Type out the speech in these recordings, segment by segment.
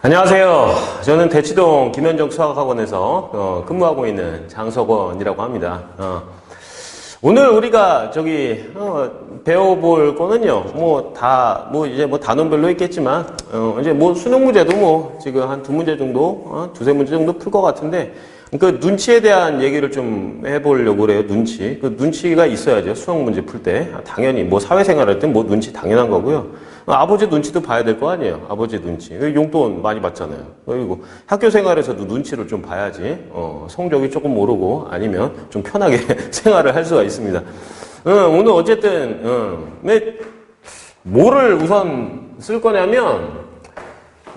안녕하세요. 저는 대치동 김현정 수학학원에서 어, 근무하고 있는 장석원이라고 합니다. 어, 오늘 우리가 저기 어, 배워볼 거는요. 뭐다뭐 이제 뭐 단원별로 있겠지만 어, 이제 뭐 수능 문제도 뭐 지금 한 두 문제 정도, 어, 두세 문제 정도 풀 것 같은데 그 눈치에 대한 얘기를 좀 해보려고 그래요. 눈치. 그 눈치가 있어야죠. 수학 문제 풀 때. 아, 당연히 뭐 사회생활 할 때 뭐 눈치 당연한 거고요. 어, 아버지 눈치도 봐야 될 거 아니에요. 아버지 눈치. 여기 용돈 많이 받잖아요. 그리고 학교 생활에서도 눈치를 좀 봐야지. 어, 성적이 조금 오르고 아니면 좀 편하게 생활을 할 수가 있습니다. 어, 오늘 어쨌든 어, 네, 뭐를 우선 쓸 거냐면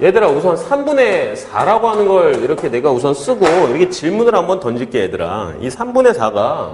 얘들아 우선 3분의 4라고 하는 걸 이렇게 내가 우선 쓰고 이렇게 질문을 한번 던질게 얘들아 이 3분의 4가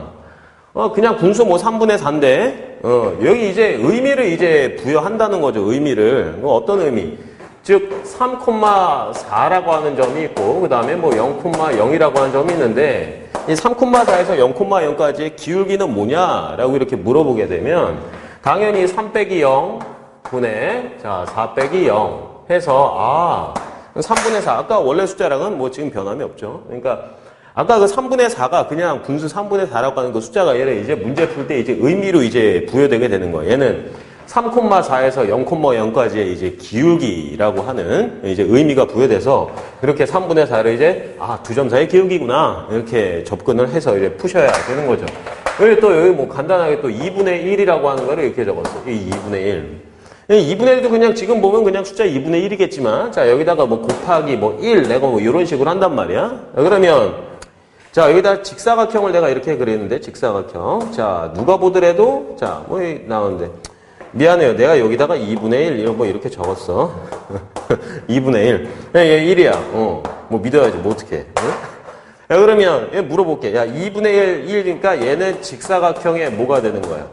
어 그냥 분수 뭐 3분의 4인데. 어 여기 이제 의미를 이제 부여한다는 거죠 의미를. 뭐 어떤 의미? 즉 3,4라고 하는 점이 있고 그 다음에 뭐 0,0이라고 하는 점이 있는데 이 3,4에서 0,0까지의 기울기는 뭐냐라고 이렇게 물어보게 되면 당연히 3 빼기 0 분의 자, 4 빼기 0 해서 아, 3분의 4 아까 원래 숫자랑은 뭐 지금 변함이 없죠. 그러니까 아까 그 3분의 4가 그냥 분수 3분의 4라고 하는 그 숫자가 얘를 이제 문제 풀 때 이제 의미로 이제 부여되게 되는 거예요. 얘는 3,4에서 0,0까지의 이제 기울기라고 하는 이제 의미가 부여돼서 그렇게 3분의 4를 이제 아, 두점 사이의 기울기구나. 이렇게 접근을 해서 이제 푸셔야 되는 거죠. 그리고 또 여기 뭐 간단하게 또 2분의 1이라고 하는 거를 이렇게 적었어. 이 2분의 1. 2분의 1도 그냥 지금 보면 그냥 숫자 2분의 1이겠지만 자 여기다가 뭐 곱하기 뭐 1 내가 뭐 이런 식으로 한단 말이야 그러면 자 여기다 직사각형을 내가 이렇게 그렸는데 직사각형. 자 누가 보더라도 자 뭐 나오는데. 미안해요. 내가 여기다가 2분의 1 이런 뭐 이렇게 적었어. 2분의 1얘 1이야. 어 뭐 믿어야지. 뭐 어떡해. 응? 야 그러면 얘 물어볼게. 야 2분의 1 1이니까 얘는 직사각형의 뭐가 되는 거야?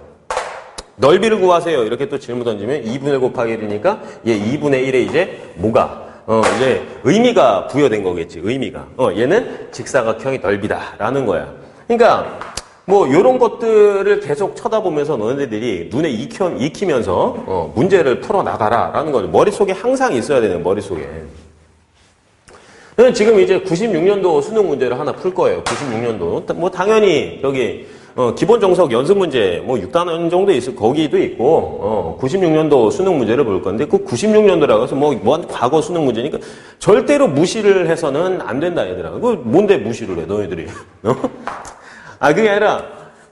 넓이를 구하세요. 이렇게 또 질문 던지면 2분의 1 곱하기 1이니까 얘 2분의 1에 이제 뭐가 어 이제 의미가 부여된 거겠지. 의미가. 어 얘는 직사각형의 넓이다라는 거야. 그러니까 뭐 요런 것들을 계속 쳐다보면서 너네들이 눈에 익혀, 익히 면서 어 문제를 풀어 나가라라는 거죠. 머릿속에 항상 있어야 되는 머릿속에. 지금 이제 96년도 수능 문제를 하나 풀 거예요. 96년도. 뭐 당연히 여기 어, 기본 정석 연습 문제 뭐 6단원 정도 있을 거기도 있고 어, 96년도 수능 문제를 볼 건데 그 96년도라고 해서 뭐, 뭐 과거 수능 문제니까 절대로 무시를 해서는 안 된다 얘들아. 그 뭔데 무시를 해 너희들이? 어? 아 그게 아니라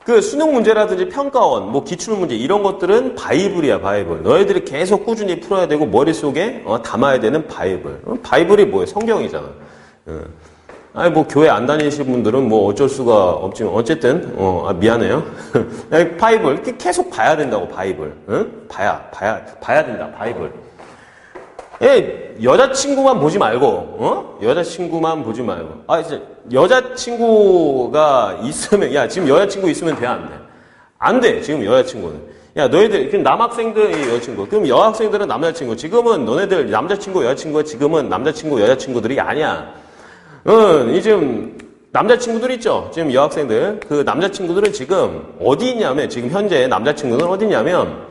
그 수능 문제라든지 평가원, 뭐 기출 문제 이런 것들은 바이블이야 바이블. 너희들이 계속 꾸준히 풀어야 되고 머릿속에 어, 담아야 되는 바이블. 어, 바이블이 뭐예요? 성경이잖아. 어. 아니 뭐 교회 안 다니시는 분들은 뭐 어쩔 수가 없지만 어쨌든 어 아, 미안해요. 바이블 계속 봐야 된다고 바이블. 응? 봐야 봐야 봐야 된다 바이블. 예, 여자친구만 보지 말고 어? 여자친구만 보지 말고 아 이제 여자친구가 있으면 야 지금 여자친구 있으면 돼 안 돼? 안 돼. 지금 여자친구는. 야, 너희들, 그럼 남학생들이 여자친구. 그럼 여학생들은 남자친구. 지금은 너네들 남자친구, 여자친구가 지금은 남자친구, 여자친구들이 아니야. 응, 이 지금 남자친구들 있죠? 지금 여학생들. 그 남자친구들은 지금 어디 있냐면, 지금 현재 남자친구는 어디 있냐면,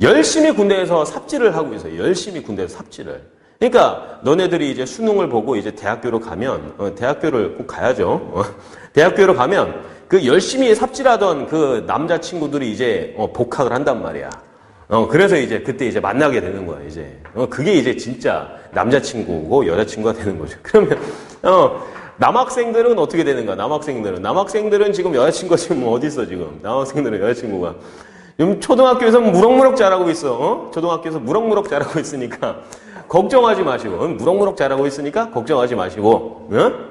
열심히 군대에서 삽질을 하고 있어요. 열심히 군대에서 삽질을. 그러니까 너네들이 이제 수능을 보고 이제 대학교로 가면, 어, 대학교를 꼭 가야죠. 어, 대학교로 가면 그 열심히 삽질하던 그 남자친구들이 이제 어, 복학을 한단 말이야. 어, 그래서 이제 그때 이제 만나게 되는 거야, 이제. 어, 그게 이제 진짜 남자친구고 여자친구가 되는 거죠. 그러면, 어, 남학생들은 어떻게 되는가, 남학생들은. 남학생들은 지금 여자친구가 지금 어디 있어, 지금. 남학생들은 여자친구가. 지금 초등학교에서 무럭무럭 자라고 있어, 어? 초등학교에서 무럭무럭 자라고 있으니까, 걱정하지 마시고, 어? 무럭무럭 자라고 있으니까, 걱정하지 마시고, 어?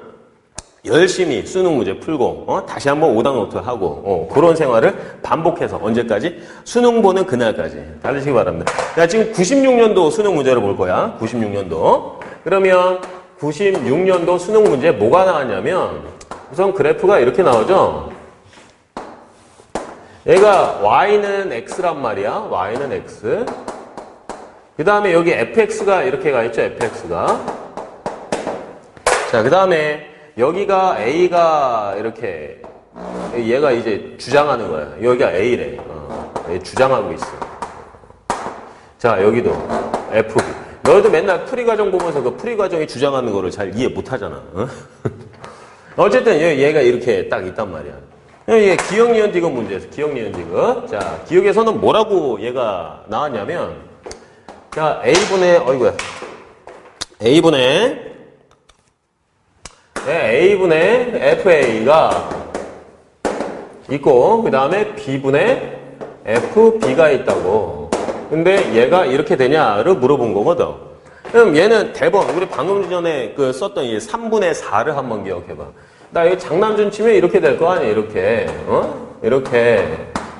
열심히 수능 문제 풀고 어? 다시 한번 오답노트 하고 어, 그런 생활을 반복해서 언제까지? 수능 보는 그날까지 달리시기 바랍니다. 자, 지금 96년도 수능 문제를 볼 거야. 96년도. 그러면 96년도 수능 문제 뭐가 나왔냐면 우선 그래프가 이렇게 나오죠. 얘가 y는 x란 말이야. y는 x. 그 다음에 여기 fx가 이렇게 가 있죠. fx가. 자, 그 다음에 여기가 A가 이렇게 얘가 이제 주장하는 거야. 여기가 A래. 어, 주장하고 있어. 자 여기도 FB. 너희도 맨날 풀이 과정 보면서 그 풀이 과정이 주장하는 거를 잘 이해 못 하잖아. 어? 어쨌든 얘- 얘가 이렇게 딱 있단 말이야. 얘 기억 니은 디귿 문제에서 기억 니은 디귿. 자, 기억에서는 뭐라고 얘가 나왔냐면 자, a분의 어이구야. a분의 네, a분의 fa가 있고 그 다음에 b분의 fb가 있다고. 근데 얘가 이렇게 되냐를 물어본 거거든. 그럼 얘는 대번 우리 방금 전에 그 썼던 이 3분의 4를 한번 기억해봐. 나 이거 장난좀 치면 이렇게 될 거 아니야 이렇게 어? 이렇게.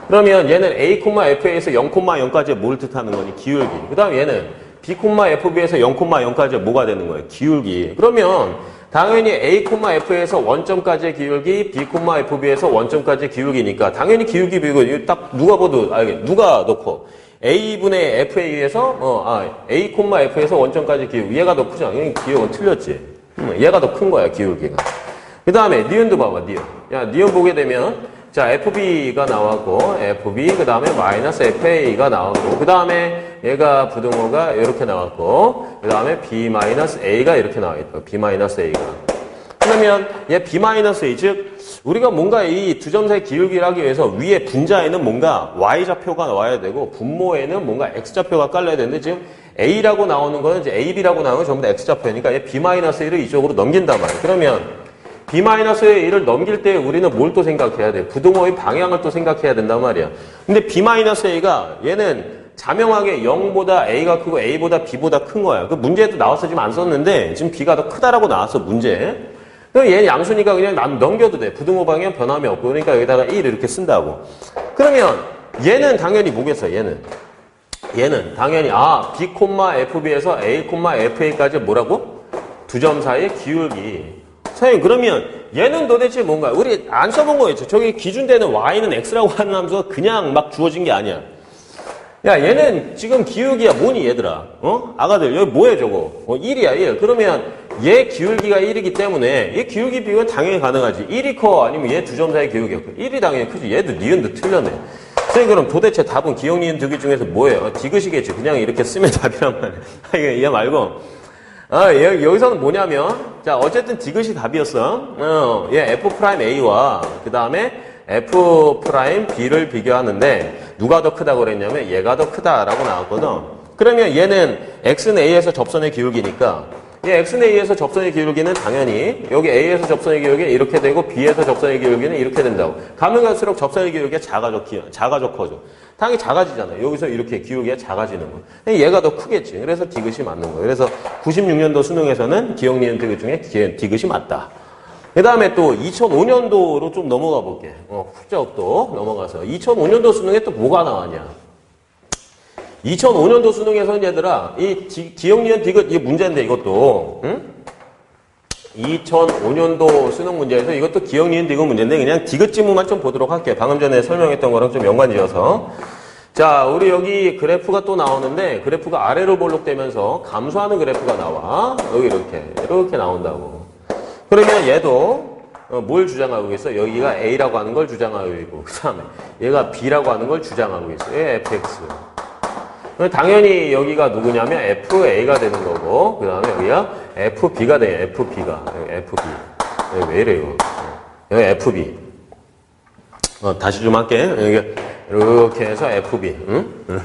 그러면 얘는 a, fa에서 0,0까지 뭘 뜻하는 거니? 기울기. 그 다음 얘는 b, fb에서 0,0까지 뭐가 되는 거예요? 기울기. 그러면 당연히 a, f에서 원점까지의 기울기, b, fb에서 원점까지의 기울기니까 당연히 기울기 이거 딱 누가 봐도 알겠 누가 넣고 a분의 fa에서 어, 아, a, f에서 원점까지 기울기 얘가 더 크잖아. 이 기억은 틀렸지. 음, 얘가 더 큰 거야 기울기가. 그 다음에 니은도 봐봐 니은. 야 니은 보게 되면 자 fb가 나왔고 fb 그 다음에 마이너스 fa가 나왔고 그 다음에 얘가 부등호가 이렇게 나왔고 그 다음에 b 마이너스 a가 이렇게 나와있다. b 마이너스 a가. 그러면 얘 b 마이너스 a 즉 우리가 뭔가 이 두 점 사이 기울기를 하기 위해서 위에 분자에는 뭔가 y좌표가 나와야 되고 분모에는 뭔가 x좌표가 깔려야 되는데 지금 a라고 나오는 거는 이제 ab라고 나오는 건 전부 다 x좌표니까 얘 b 마이너스 1을 이쪽으로 넘긴단 말이에요. 그러면 B-1을 넘길 때 우리는 뭘 또 생각해야 돼? 부등호의 방향을 또 생각해야 된단 말이야. 근데 B-A가 얘는 자명하게 0보다 A가 크고 A보다 B보다 큰 거야. 그 문제에도 나와서 지금 안 썼는데 지금 B가 더 크다라고 나왔어, 문제. 얘는 양수니까 그냥 난 넘겨도 돼. 부등호 방향 변함이 없고. 그러니까 여기다가 1 이렇게 쓴다고. 그러면 얘는 당연히 뭐겠어, 얘는. 얘는 당연히 아, B, FB에서 A, FA까지 뭐라고? 두 점 사이의 기울기. 선생님 그러면 얘는 도대체 뭔가 우리 안 써본 거였죠. 저기 기준되는 y는 x라고 하는 함수가 그냥 막 주어진 게 아니야. 야 얘는 지금 기울기야 뭐니 얘들아? 어? 아가들 여기 뭐야 저거? 어 1이야 1. 그러면 얘 기울기가 1이기 때문에 얘 기울기 비교는 당연히 가능하지. 1이 커 아니면 얘 두 점 사이 기울기가 커. 1이 당연히 크지. 얘도 니은도 틀렸네. 선생님 그럼 도대체 답은 기억 니은 두개 중에서 뭐예요? 어, 디귿이겠지. 그냥 이렇게 쓰면 답이란 말이야. 이게 얘 말고 아, 여- 여기서는 뭐냐면, 자, 어쨌든 디귿이 답이었어. 어, 얘 F 프라임 A와 그 다음에 F 프라임 B를 비교하는데 누가 더 크다고 그랬냐면 얘가 더 크다라고 나왔거든. 그러면 얘는 X는 A에서 접선의 기울기니까 얘 X는 A에서 접선의 기울기는 당연히 여기 A에서 접선의 기울기 이렇게 되고 B에서 접선의 기울기는 이렇게 된다고. 가면 갈수록 접선의 기울기가 작아져, 기- 작아져 커져. 당연히 작아지잖아요. 여기서 이렇게 기울기가 작아지는 거. 얘가 더 크겠지. 그래서 디귿이 맞는 거예요. 그래서 96년도 수능에서는 기억 니은 디귿 중에 기- 디귿이 맞다. 그 다음에 또 2005년도로 좀 넘어가 볼게. 어, 또 넘어가서. 2005년도 수능에 또 뭐가 나왔냐. 2005년도 수능에서는 얘들아, 이 디- 기억 니은 디귿, 이게 문제인데 이것도, 응? 2005년도 수능 문제에서 이것도 기억 니은 디귿 문제인데 그냥 디귿 지문만 좀 보도록 할게요. 방금 전에 설명했던 거랑 좀 연관 지어서. 자, 우리 여기 그래프가 또 나오는데 그래프가 아래로 볼록되면서 감소하는 그래프가 나와. 여기 이렇게. 이렇게 나온다고. 그러면 얘도 어, 뭘 주장하고 있어? 여기가 A라고 하는 걸 주장하고 있고 그 다음에 얘가 B라고 하는 걸 주장하고 있어. 얘 fx. 당연히 여기가 누구냐면 FA가 되는 거고 그 다음에 여기가 FB가 돼 FB가. FB 여기 왜 이래요? 여기 FB 어, 다시 좀 할게. 여기 이렇게 해서 FB 응? 응.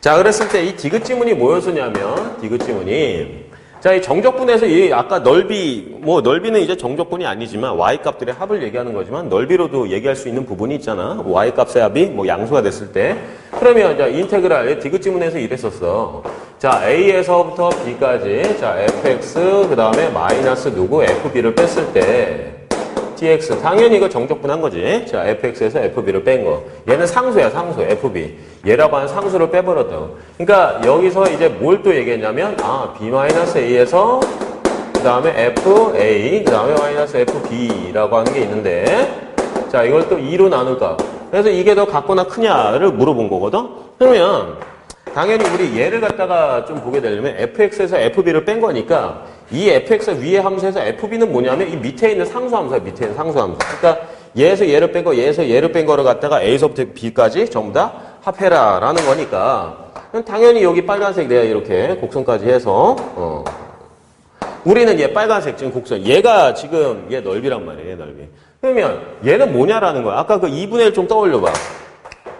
자 그랬을 때 이 디귿 지문이 뭐였었냐면 디귿 지문이 자, 이 정적분에서 이 아까 넓이, 뭐 넓이는 이제 정적분이 아니지만 y 값들의 합을 얘기하는 거지만 넓이로도 얘기할 수 있는 부분이 있잖아. y 값의 합이 뭐 양수가 됐을 때. 그러면 자, 인테그랄 디귿 지문에서 이랬었어. 자, a에서부터 b까지 자, fx 그 다음에 마이너스 누구 fb를 뺐을 때 dx 당연히 이거 정적분한 거지. 자, fx에서 fb를 뺀 거. 얘는 상수야, 상수. fb. 얘라고 하는 상수를 빼버렸다고. 그러니까 여기서 이제 뭘 또 얘기했냐면 아, b-a에서 그 다음에 fa, 그 다음에 마이너스 fb라고 하는 게 있는데 자, 이걸 또 2로 나눌까? 그래서 이게 더 같거나 크냐를 물어본 거거든? 그러면 당연히 우리 얘를 갖다가 좀 보게 되려면 fx에서 fb를 뺀 거니까 이 fx 위에 함수에서 fb는 뭐냐면 이 밑에 있는 상수 함수야 밑에 있는 상수 함수. 그러니까 얘에서 얘를 뺀거 얘에서 얘를 뺀 거를 갖다가 a서부터 b까지 전부 다 합해라 라는 거니까. 당연히 여기 빨간색 내가 이렇게 곡선까지 해서 어. 우리는 얘 빨간색 지금 곡선. 얘가 지금 얘 넓이란 말이에요 얘 넓이. 그러면 얘는 뭐냐라는 거야? 아까 그 2분의 1 좀 떠올려봐.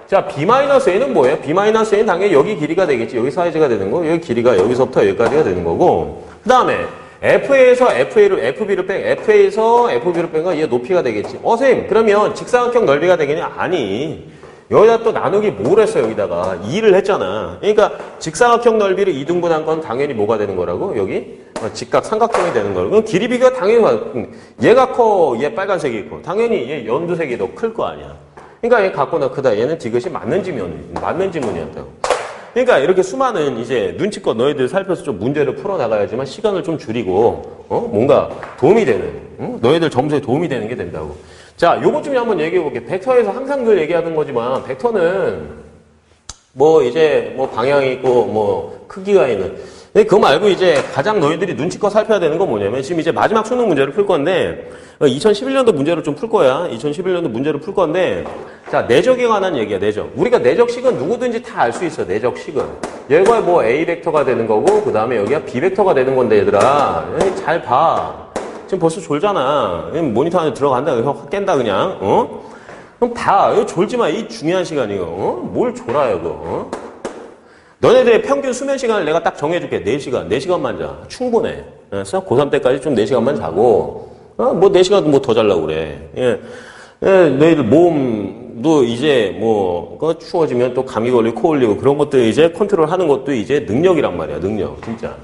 자 b-a는 뭐예요? b-a는 당연히 여기 길이가 되겠지. 여기 사이즈가 되는 거 여기 길이가 여기서부터 여기까지가 되는 거고. 그 다음에 FA에서 FA를, FB를 뺀, FA에서 FB를 뺀 거 얘 높이가 되겠지. 어, 선생님, 그러면 직사각형 넓이가 되겠냐? 아니. 여기다 또 나누기 뭘 했어, 여기다가. 2를 했잖아. 그러니까 직사각형 넓이를 2등분한 건 당연히 뭐가 되는 거라고? 여기? 어, 직각 삼각형이 되는 거라고. 그럼 길이 비교가 당연히, 와- 음, 얘가 커, 얘 빨간색이 커. 당연히 얘 연두색이 더 클 거 아니야. 그러니까 얘 같거나 크다. 얘는 디귿이 맞는 지문, 맞는 지문이었다고. 그러니까 이렇게 수많은 이제 눈치껏 너희들 살펴서 좀 문제를 풀어 나가야지만 시간을 좀 줄이고 어 뭔가 도움이 되는 응? 너희들 점수에 도움이 되는 게 된다고. 자, 요것 좀 한번 얘기해 볼게. 벡터에서 항상 늘 얘기하는 거지만 벡터는 뭐 이제 뭐 방향이 있고 뭐 크기가 있는. 근데 그거 말고 이제 가장 너희들이 눈치껏 살펴야 되는 건 뭐냐면 지금 이제 마지막 수능 문제를 풀 건데 2011년도 문제를 좀 풀 거야. 2011년도 문제를 풀 건데 자 내적에 관한 얘기야 내적. 우리가 내적식은 누구든지 다 알 수 있어 내적식은. 얘가 뭐 A 벡터가 되는 거고 그 다음에 여기가 B 벡터가 되는 건데 얘들아 에이, 잘 봐. 지금 벌써 졸잖아. 모니터 안에 들어간다. 확 깬다 그냥. 어? 그럼 봐. 이거 졸지 마. 이 중요한 시간이고. 어? 뭘 졸아요, 이거. 어? 너네들의 평균 수면 시간을 내가 딱 정해줄게. 4시간. 4시간만 자. 충분해. 그래서 고3 때까지 좀 4시간만 자고, 어, 뭐 4시간도 뭐 더 자려고 그래. 예. 예, 너희들 몸도 이제 뭐, 그 추워지면 또 감기 걸리고 코 올리고 그런 것들 이제 컨트롤 하는 것도 이제 능력이란 말이야. 능력. 진짜.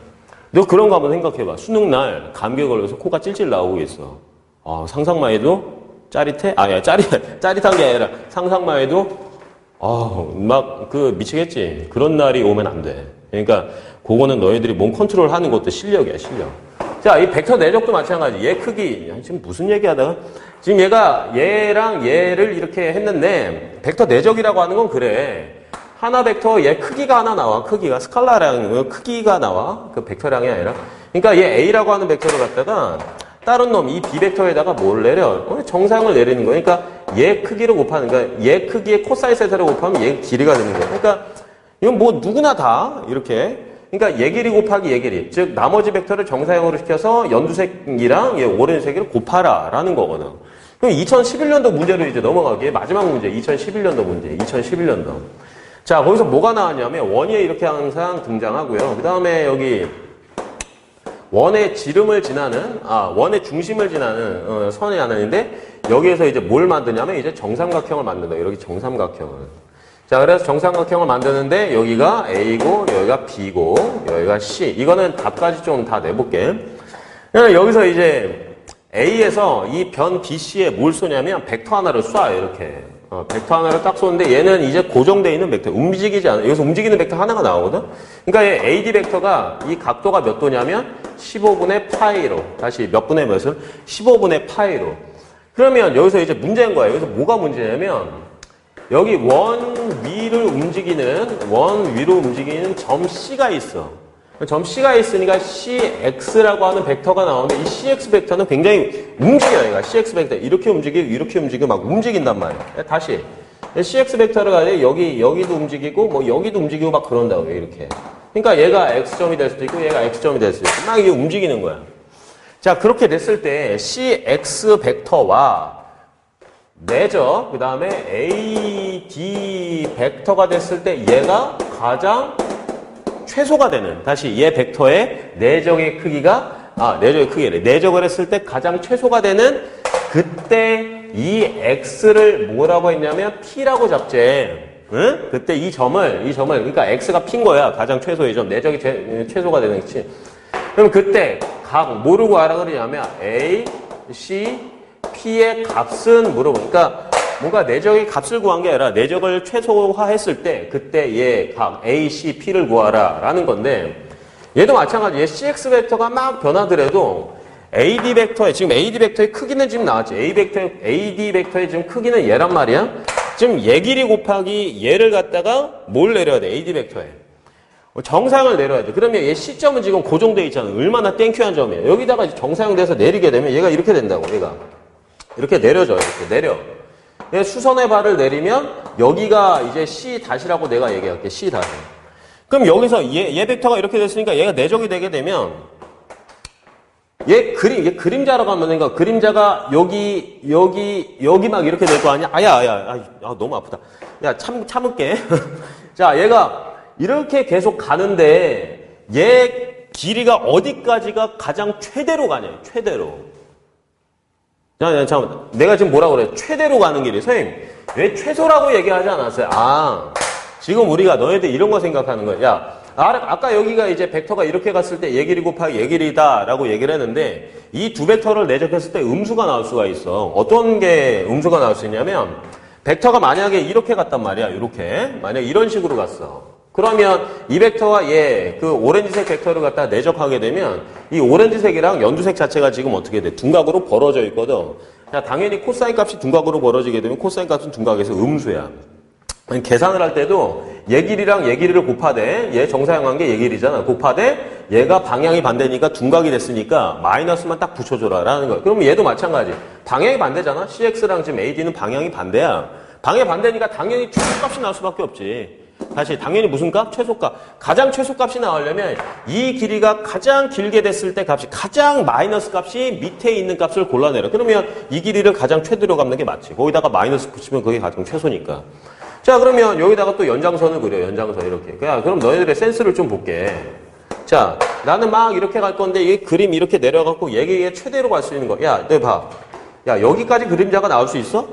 너 그런 거 한번 생각해봐. 수능 날 감기 걸려서 코가 찔찔 나오고 있어. 아, 상상만 해도 짜릿해? 아, 야, 짜릿, 짜릿한 게 아니라 상상만 해도 아, 막, 그, 미치겠지. 그런 날이 오면 안 돼. 그러니까, 그거는 너희들이 몸 컨트롤 하는 것도 실력이야, 실력. 자, 이 벡터 내적도 마찬가지. 얘 크기. 야, 지금 무슨 얘기 하다가? 지금 얘가 얘랑 얘를 이렇게 했는데, 벡터 내적이라고 하는 건 그래. 하나 벡터 얘 크기가 하나 나와. 크기가. 스칼라랑 크기가 나와. 그 벡터량이 아니라. 그러니까 얘 A라고 하는 벡터를 갖다가 다른 놈, 이 B벡터에다가 뭘 내려? 어, 정상을 내리는 거야. 그러니까 얘 크기를 곱하는 거야. 얘 크기의 코사인 세타를 곱하면 얘 길이가 되는 거야. 그러니까 이건 뭐 누구나 다 이렇게. 그러니까 얘 길이 곱하기 얘 길이. 즉 나머지 벡터를 정사형으로 시켜서 연두색이랑 얘 오렌지색을 곱하라 라는 거거든. 그럼 2011년도 문제로 이제 넘어가기에 마지막 문제, 2011년도 문제, 2011년도. 자, 거기서 뭐가 나왔냐면 원위에 이렇게 항상 등장하고요. 그 다음에 여기 원의 지름을 지나는 아 원의 중심을 지나는 어, 선이 하나 있는데 여기에서 이제 뭘 만드냐면 이제 정삼각형을 만든다. 이렇게 정삼각형을. 자 그래서 정삼각형을 만드는데 여기가 A고 여기가 B고 여기가 C. 이거는 답까지 좀 다 내볼게. 여기서 이제 A에서 이 변 BC에 뭘 쏘냐면 벡터 하나를 쏴요. 이렇게. 어, 벡터 하나를 딱 쏘는데 얘는 이제 고정되어 있는 벡터, 움직이지 않아. 여기서 움직이는 벡터 하나가 나오거든? 그러니까 얘 AD 벡터가 이 각도가 몇 도냐면 15분의 파이로. 다시 몇 분의 몇을? 15분의 파이로. 그러면 여기서 이제 문제인 거야. 여기서 뭐가 문제냐면 여기 원 위를 움직이는, 원 위로 움직이는 점 C가 있어. 점 C가 있으니까 CX라고 하는 벡터가 나오는데 이 CX 벡터는 굉장히 움직여요. 얘가 CX 벡터. 이렇게 움직이고 이렇게 움직이고 막 움직인단 말이야. 다시. CX 벡터를 가지고 여기, 여기도 움직이고 뭐 여기도 움직이고 막 그런다고요. 이렇게. 그러니까 얘가 X점이 될 수도 있고 얘가 X점이 될 수도 있고 막 이게 움직이는 거야. 자, 그렇게 됐을 때 CX 벡터와 내적, 그 다음에 AD 벡터가 됐을 때 얘가 가장 최소가 되는 다시 얘 벡터의 내적의 크기가 아 내적의 크기래 내적을 했을 때 가장 최소가 되는 그때 이 x를 뭐라고 했냐면 p라고 잡재. 응? 그때 이 점을 이 점을 그러니까 x가 p인 거야 가장 최소의 점 내적이 최, 최소가 되는 거지. 그럼 그때 각 모르고 하라 그러냐면 a, c, p의 값은 물어보니까 뭔가 내적의 값을 구한 게 아니라 내적을 최소화했을 때 그때 얘 각 A, C, P를 구하라 라는 건데 얘도 마찬가지. 얘 CX 벡터가 막 변하더라도 AD 벡터의 지금 AD 벡터의 크기는 지금 나왔지. A 벡터 AD 벡터의 지금 크기는 얘란 말이야. 지금 얘 길이 곱하기 얘를 갖다가 뭘 내려야 돼? AD 벡터에 정상을 내려야 돼 그러면 얘 시점은 지금 고정돼 있잖아 얼마나 땡큐한 점이에요 여기다가 정상형 돼서 내리게 되면 얘가 이렇게 된다고 얘가 이렇게 내려져 이렇게 내려 수선의 발을 내리면 여기가 이제 C 다시라고 내가 얘기할게. C 다시. 그럼 여기서 얘, 얘 벡터가 이렇게 됐으니까 얘가 내적이 되게 되면 얘 그림, 얘 그림자라고 하면 그러니까 그림자가 여기, 여기, 여기 막 이렇게 될 거 아니야? 아야, 아야, 아, 아, 너무 아프다. 야, 참, 참을게. 자, 얘가 이렇게 계속 가는데 얘 길이가 어디까지가 가장 최대로 가냐, 최대로. 자, 자, 잠깐만. 내가 지금 뭐라고 그래? 최대로 가는 길이. 선생님, 왜 최소라고 얘기하지 않았어요? 아, 지금 우리가 너희들 이런 거 생각하는 거야. 야, 아, 아까 여기가 이제 벡터가 이렇게 갔을 때 얘길이 곱하기 얘길이다 라고 얘기를 했는데 이 두 벡터를 내적했을 때 음수가 나올 수가 있어. 어떤 게 음수가 나올 수 있냐면 벡터가 만약에 이렇게 갔단 말이야. 이렇게. 만약 이런 식으로 갔어. 그러면 이 벡터와 얘, 그 오렌지색 벡터를 갖다 내적하게 되면 이 오렌지색이랑 연두색 자체가 지금 어떻게 돼? 둔각으로 벌어져 있거든. 자, 당연히 코사인 값이 둔각으로 벌어지게 되면 코사인 값은 둔각에서 음수야. 계산을 할 때도 얘 길이랑 얘 길이를 곱하되 얘 정사형한 게얘 길이잖아. 곱하되 얘가 방향이 반대니까 둔각이 됐으니까 마이너스만 딱 붙여줘라 라는 거야. 그러면 얘도 마찬가지. 방향이 반대잖아. CX랑 지금 AD는 방향이 반대야. 방향이 반대니까 당연히 최소값이 나올 수밖에 없지. 다시 당연히 무슨 값? 최소값. 가장 최소값이 나오려면 이 길이가 가장 길게 됐을 때 값이 가장 마이너스 값이 밑에 있는 값을 골라내라. 그러면 이 길이를 가장 최대로 갚는 게 맞지. 거기다가 마이너스 붙이면 그게 가장 최소니까. 자 그러면 여기다가 또 연장선을 그려 연장선 이렇게 그야 그럼 너희들의 센스를 좀 볼게 자 나는 막 이렇게 갈 건데 이 그림 이렇게 내려갖고 얘기에 최대로 갈 수 있는 거 야 너 봐 야 여기까지 그림자가 나올 수 있어?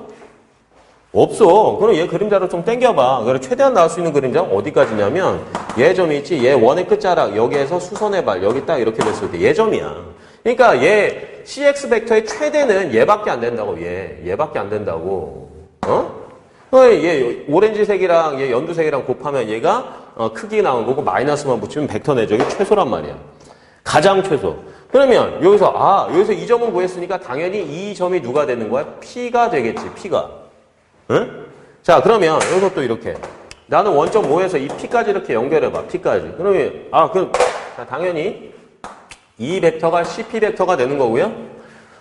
없어 그럼 얘 그림자로 좀 당겨봐 그래 최대한 나올 수 있는 그림자는 어디까지냐면 얘 점이 있지 얘 원의 끝자락 여기에서 수선의 발 여기 딱 이렇게 됐을 때 얘 점이야 그러니까 얘 CX 벡터의 최대는 얘밖에 안 된다고 얘 얘밖에 안 된다고 어? 어, 얘 오렌지색이랑 얘 연두색이랑 곱하면 얘가 어, 크기 나온 거고 마이너스만 붙이면 벡터 내적이 최소란 말이야. 가장 최소. 그러면 여기서 아 여기서 이 점을 구했으니까 당연히 이 점이 누가 되는 거야? P가 되겠지. P가. 응? 자 그러면 또 이렇게 나는 원점 5에서 이 P까지 이렇게 연결해봐. P까지. 그러면 아 그럼 자, 당연히 이 벡터가 CP 벡터가 되는 거고요.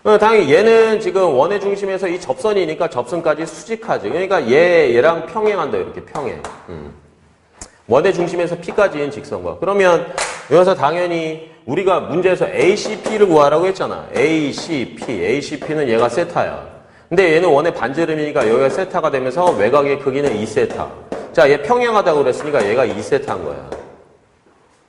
어, 당연히 얘는 지금 원의 중심에서 이 접선이니까 접선까지 수직하지. 그러니까 얘, 얘랑 평행한다. 이렇게 평행. 음. 원의 중심에서 P까지인 직선과. 그러면 여기서 당연히 우리가 문제에서 ACP를 구하라고 했잖아. ACP. ACP는 얘가 세타야. 근데 얘는 원의 반지름이니까 여기가 세타가 되면서 외곽의 크기는 2세타. 자, 얘 평행하다고 그랬으니까 얘가 2세타인 거야.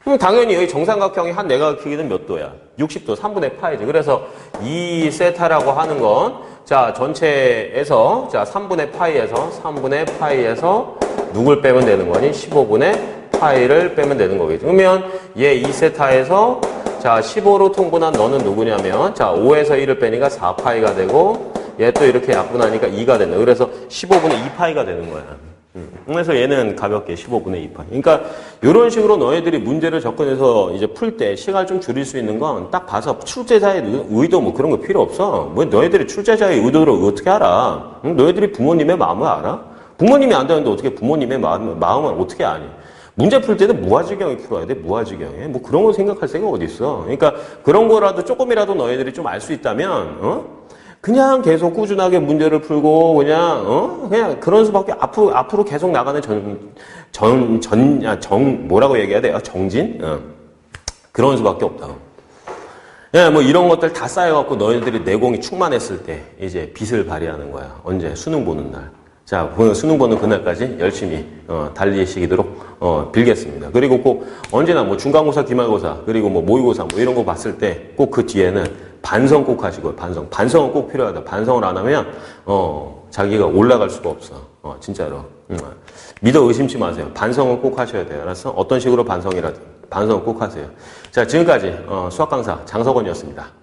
그럼 당연히 여기 정삼각형이 한 내각 크기는 몇 도야? 60도, 3분의 파이지. 그래서 2세타라고 하는 건, 자, 전체에서, 자, 3분의 파이에서, 3분의 파이에서 누굴 빼면 되는 거니? 15분의 파이를 빼면 되는 거겠죠. 그러면 얘 2세타에서, 자, 15로 통분한 너는 누구냐면, 자, 5에서 1을 빼니까 4파이가 되고, 얘 또 이렇게 약분하니까 2가 된다. 그래서 15분의 2파이가 되는 거야. 음. 그래서 얘는 가볍게 15분의 2파. 그러니까 이런 식으로 너희들이 문제를 접근해서 이제 풀 때 시간을 좀 줄일 수 있는 건 딱 봐서 출제자의 의도 뭐 그런 거 필요 없어. 뭐 너희들이 출제자의 의도를 어떻게 알아? 응? 너희들이 부모님의 마음을 알아? 부모님이 안 되는데 어떻게 부모님의 마음, 마음을 어떻게 아니? 문제 풀 때는 무아지경이 풀어야 돼, 무아지경에. 뭐 그런 거 생각할 생각 어디 있어. 그러니까 그런 거라도 조금이라도 너희들이 좀 알 수 있다면, 어? 그냥 계속 꾸준하게 문제를 풀고 그냥 어 그냥 그런 수밖에 앞으로 앞으로 계속 나가는 전전전 뭐라고 얘기해야 돼요 정진 어. 그런 수밖에 없다. 예, 뭐 이런 것들 다 쌓여갖고 너희들이 내공이 충만했을 때 이제 빛을 발휘하는 거야. 언제 수능 보는 날. 자, 수능 보는 그날까지 열심히 어, 달리시도록 어, 빌겠습니다. 그리고 꼭 언제나 뭐 중간고사, 기말고사, 그리고 뭐 모의고사 뭐 이런 거 봤을 때 꼭 그 뒤에는 반성 꼭 하시고요. 반성. 반성은 꼭 필요하다. 반성을 안 하면 어, 자기가 올라갈 수가 없어. 어, 진짜로. 음. 믿어 의심치 마세요. 반성은 꼭 하셔야 돼요. 알았어? 어떤 식으로 반성이라든 반성은 꼭 하세요. 자, 지금까지 어, 수학 강사 장석원이었습니다.